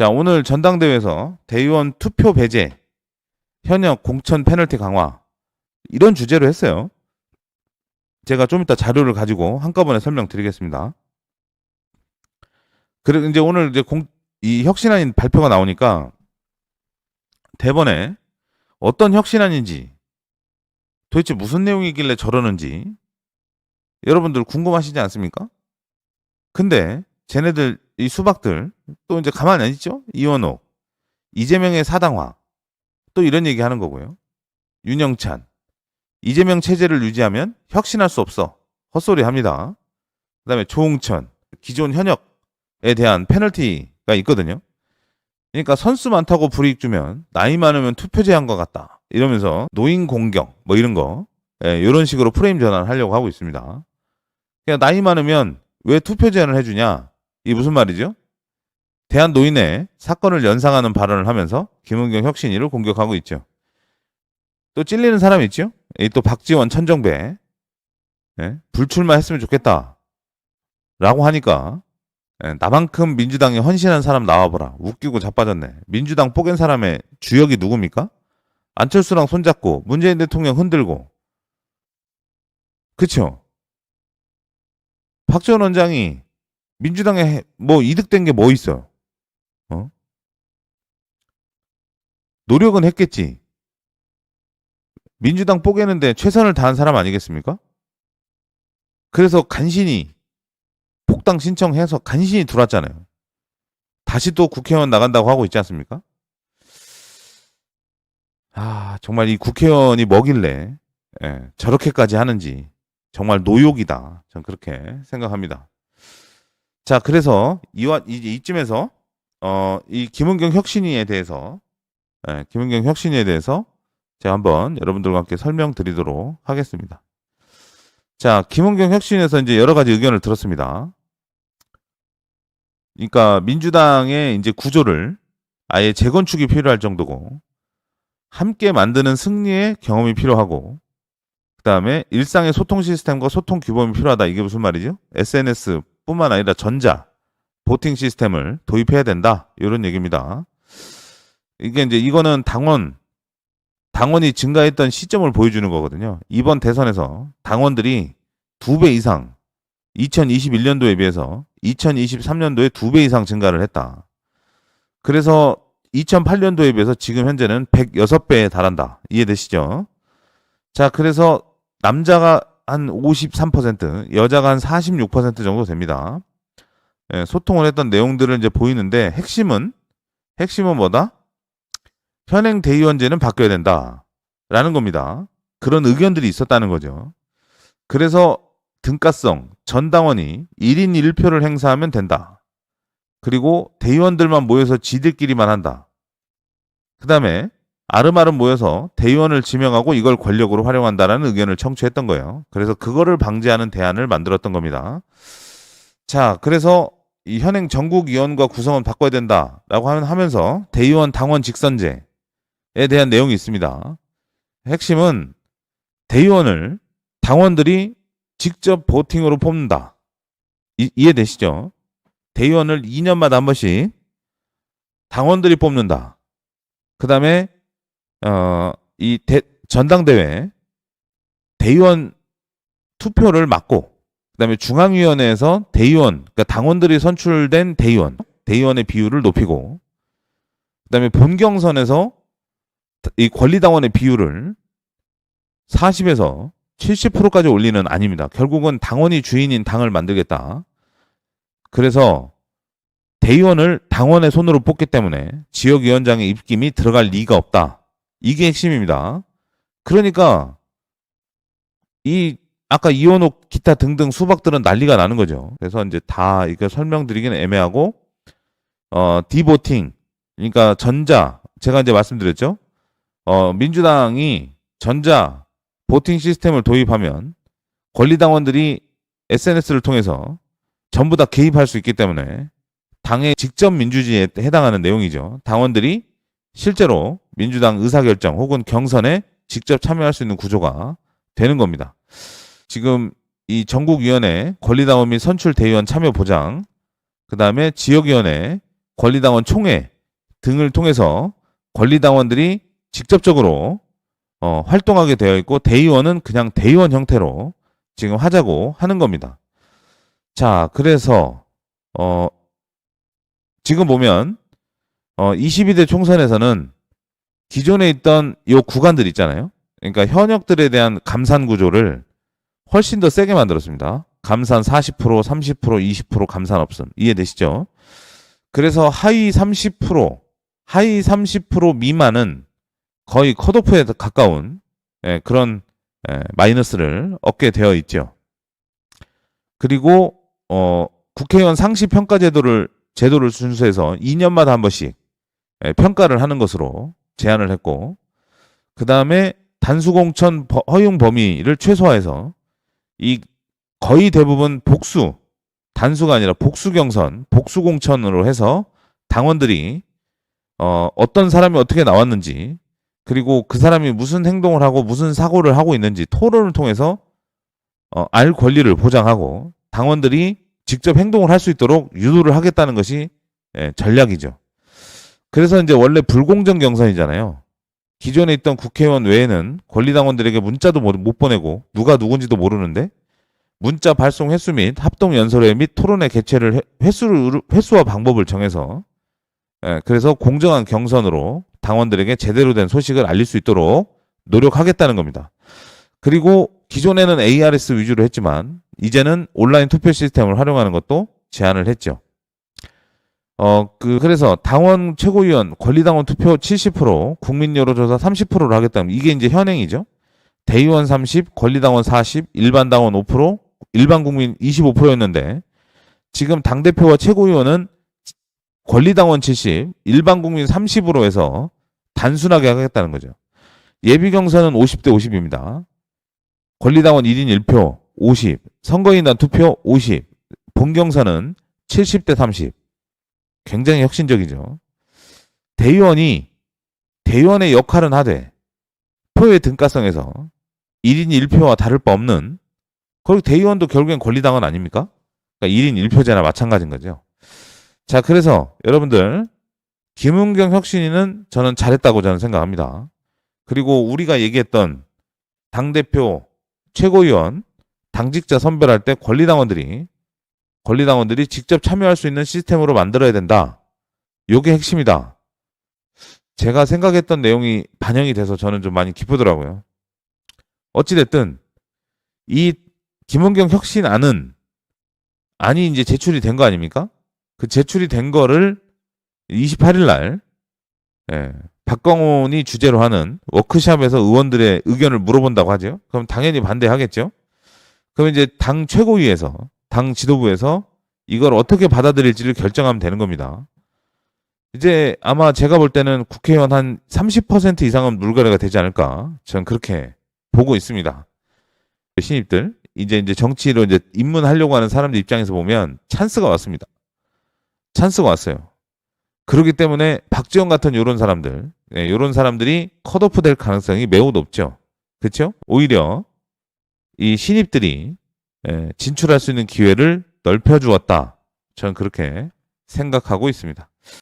자, 오늘 전당대회에서 대의원 투표 배제, 현역 공천 페널티 강화, 이런 주제로 했어요. 제가 좀 이따 자료를 가지고 한꺼번에 설명드리겠습니다. 그래, 이제 오늘 이제 공, 이 혁신안인 발표가 나오니까 대번에 어떤 혁신안인지 도대체 무슨 내용이길래 저러는지 여러분들 궁금하시지 않습니까? 근데 쟤네들 이 수박들 또 이제 가만히 안 있죠? 이원옥, 이재명의 사당화 또 이런 얘기 하는 거고요. 윤영찬, 이재명 체제를 유지하면 혁신할 수 없어 헛소리 합니다. 그다음에 조홍천, 기존 현역에 대한 페널티가 있거든요. 그러니까 선수 많다고 불이익 주면 나이 많으면 투표 제한 것 같다 이러면서 노인 공격 뭐 이런 거 예, 이런 식으로 프레임 전환을 하려고 하고 있습니다. 그냥 나이 많으면 왜 투표 제한을 해주냐? 이 무슨 말이죠? 대한 노인의 사건을 연상하는 발언을 하면서 김은경 혁신위를 공격하고 있죠. 또 찔리는 사람이 있죠? 이또 박지원 천정배 예? 불출마했으면 좋겠다. 라고 하니까 예, 나만큼 민주당에 헌신한 사람 나와보라. 웃기고 자빠졌네. 민주당 뽀갠 사람의 주역이 누굽니까? 안철수랑 손잡고 문재인 대통령 흔들고 그쵸? 박지원 원장이 민주당에 해- 뭐 이득된 게 뭐 있어요? 어? 노력은 했겠지. 민주당 뽀개는데 최선을 다한 사람 아니겠습니까? 그래서 간신히 복당 신청해서 간신히 들어왔잖아요. 다시 또 국회의원 나간다고 하고 있지 않습니까? 아, 정말 이 국회의원이 뭐길래 예, 저렇게까지 하는지 정말 노욕이다. 전 그렇게 생각합니다. 자, 그래서 이와 이제 이쯤에서 어, 이 김은경 혁신위에 대해서 예, 김은경 혁신위에 대해서 제가 한번 여러분들과 함께 설명드리도록 하겠습니다. 자, 김은경 혁신에서 이제 여러 가지 의견을 들었습니다. 그러니까 민주당의 이제 구조를 아예 재건축이 필요할 정도고 함께 만드는 승리의 경험이 필요하고 그다음에 일상의 소통 시스템과 소통 규범이 필요하다. 이게 무슨 말이죠? SNS 뿐만 아니라 전자 보팅 시스템을 도입해야 된다. 이런 얘기입니다. 이게 이제 이거는 당원 당원이 증가했던 시점을 보여주는 거거든요. 이번 대선에서 당원들이 두 배 이상 2021년도에 비해서 2023년도에 두 배 이상 증가를 했다. 그래서 2008년도에 비해서 지금 현재는 106배에 달한다. 이해되시죠? 자, 그래서 남자가 한 53%, 여자가 한 46% 정도 됩니다. 예, 소통을 했던 내용들을 이제 보이는데 핵심은 핵심은 뭐다? 현행 대의원제는 바뀌어야 된다. 라는 겁니다. 그런 의견들이 있었다는 거죠. 그래서 등가성, 전 당원이 1인 1표를 행사하면 된다. 그리고 대의원들만 모여서 지들끼리만 한다. 그 다음에 아름아름 모여서 대의원을 지명하고 이걸 권력으로 활용한다라는 의견을 청취했던 거예요. 그래서 그거를 방지하는 대안을 만들었던 겁니다. 자, 그래서 이 현행 전국위원과 구성은 바꿔야 된다라고 하면서 대의원 당원 직선제 에 대한 내용이 있습니다. 핵심은 대의원을 당원들이 직접 보팅으로 뽑는다. 이, 이해되시죠? 대의원을 2년마다 한 번씩 당원들이 뽑는다. 그 다음에 어, 이 대, 전당대회 대의원 투표를 막고 그 다음에 중앙위원회에서 대의원, 그러니까 당원들이 선출된 대의원, 대의원의 비율을 높이고 그 다음에 본경선에서 이 권리당원의 비율을 40에서 70%까지 올리는 아닙니다. 결국은 당원이 주인인 당을 만들겠다. 그래서 대의원을 당원의 손으로 뽑기 때문에 지역위원장의 입김이 들어갈 리가 없다. 이게 핵심입니다. 그러니까 이 아까 이원옥 기타 등등 수박들은 난리가 나는 거죠. 그래서 이제 다 이거 설명드리기는 애매하고 어 디보팅 그러니까 전자 제가 이제 말씀드렸죠. 어, 민주당이 전자 보팅 시스템을 도입하면 권리당원들이 SNS를 통해서 전부 다 개입할 수 있기 때문에 당의 직접 민주주의에 해당하는 내용이죠. 당원들이 실제로 민주당 의사결정 혹은 경선에 직접 참여할 수 있는 구조가 되는 겁니다. 지금 이 전국위원회 권리당원 및 선출 대의원 참여 보장, 그 다음에 지역위원회 권리당원 총회 등을 통해서 권리당원들이 직접적으로 어, 활동하게 되어 있고 대의원은 그냥 대의원 형태로 지금 하자고 하는 겁니다. 자, 그래서 어, 지금 보면 어, 22대 총선에서는 기존에 있던 요 구간들 있잖아요. 그러니까 현역들에 대한 감산 구조를 훨씬 더 세게 만들었습니다. 감산 40%, 30%, 20% 감산 없음. 이해되시죠? 그래서 하위 30%, 하위 30% 미만은 거의 컷오프에 가까운 예, 그런 예, 마이너스를 얻게 되어 있죠. 그리고 어, 국회의원 상시 평가 제도를 제도를 준수해서 2년마다 한 번씩 예, 평가를 하는 것으로 제안을 했고 그 다음에 단수공천 버- 허용 범위를 최소화해서 이 거의 대부분 복수 단수가 아니라 복수 경선 복수 공천으로 해서 당원들이 어, 어떤 사람이 어떻게 나왔는지 그리고 그 사람이 무슨 행동을 하고 무슨 사고를 하고 있는지 토론을 통해서 어, 알 권리를 보장하고 당원들이 직접 행동을 할 수 있도록 유도를 하겠다는 것이 예, 전략이죠. 그래서 이제 원래 불공정 경선이잖아요. 기존에 있던 국회의원 외에는 권리당원들에게 문자도 못- 못 보내고 누가 누군지도 모르는데 문자 발송 횟수 및 합동 연설회 및 토론회 개최를 해- 횟수를 횟수와 방법을 정해서 예, 그래서 공정한 경선으로 당원들에게 제대로 된 소식을 알릴 수 있도록 노력하겠다는 겁니다. 그리고 기존에는 ARS 위주로 했지만 이제는 온라인 투표 시스템을 활용하는 것도 제안을 했죠. 어, 그, 그래서 당원 최고위원 권리당원 투표 70%, 국민 여론조사 30%를 하겠다는 이게 이제 현행이죠. 대의원 30, 권리당원 40, 일반 당원 5%, 일반 국민 25%였는데 지금 당대표와 최고위원은 권리당원 70, 일반 국민 30으로 해서 단순하게 하겠다는 거죠. 예비 경선은 50대 50입니다. 권리당원 1인 1표 50, 선거인단 투표 50, 본경선은 70대 30. 굉장히 혁신적이죠. 대의원이 대의원의 역할은 하되 표의 등가성에서 1인 1표와 다를 바 없는 그리고 대의원도 결국엔 권리당원 아닙니까? 그러니까 1인 1표제나 마찬가지인 거죠. 자, 그래서 여러분들 김은경 혁신위는 저는 잘했다고 저는 생각합니다. 그리고 우리가 얘기했던 당대표, 최고위원, 당직자 선별할 때 권리당원들이 권리당원들이 직접 참여할 수 있는 시스템으로 만들어야 된다. 요게 핵심이다. 제가 생각했던 내용이 반영이 돼서 저는 좀 많이 기쁘더라고요. 어찌됐든 이 김원경 혁신안은 안이 이제 제출이 된 거 아닙니까? 그 제출이 된 거를 28일 날 예, 박광훈이 주제로 하는 워크샵에서 의원들의 의견을 물어본다고 하죠. 그럼 당연히 반대하겠죠. 그럼 이제 당 최고위에서 당 지도부에서 이걸 어떻게 받아들일지를 결정하면 되는 겁니다. 이제 아마 제가 볼 때는 국회의원 한 30% 이상은 물거래가 되지 않을까 저는 그렇게 보고 있습니다. 신입들 이제 이제 정치로 이제 입문하려고 하는 사람들 입장에서 보면 찬스가 왔습니다. 찬스가 왔어요. 그렇기 때문에 박지원 같은 요런 사람들, 예, 요런 사람들이 컷오프 될 가능성이 매우 높죠. 그렇죠? 오히려 이 신입들이 예, 진출할 수 있는 기회를 넓혀 주었다. 저는 그렇게 생각하고 있습니다.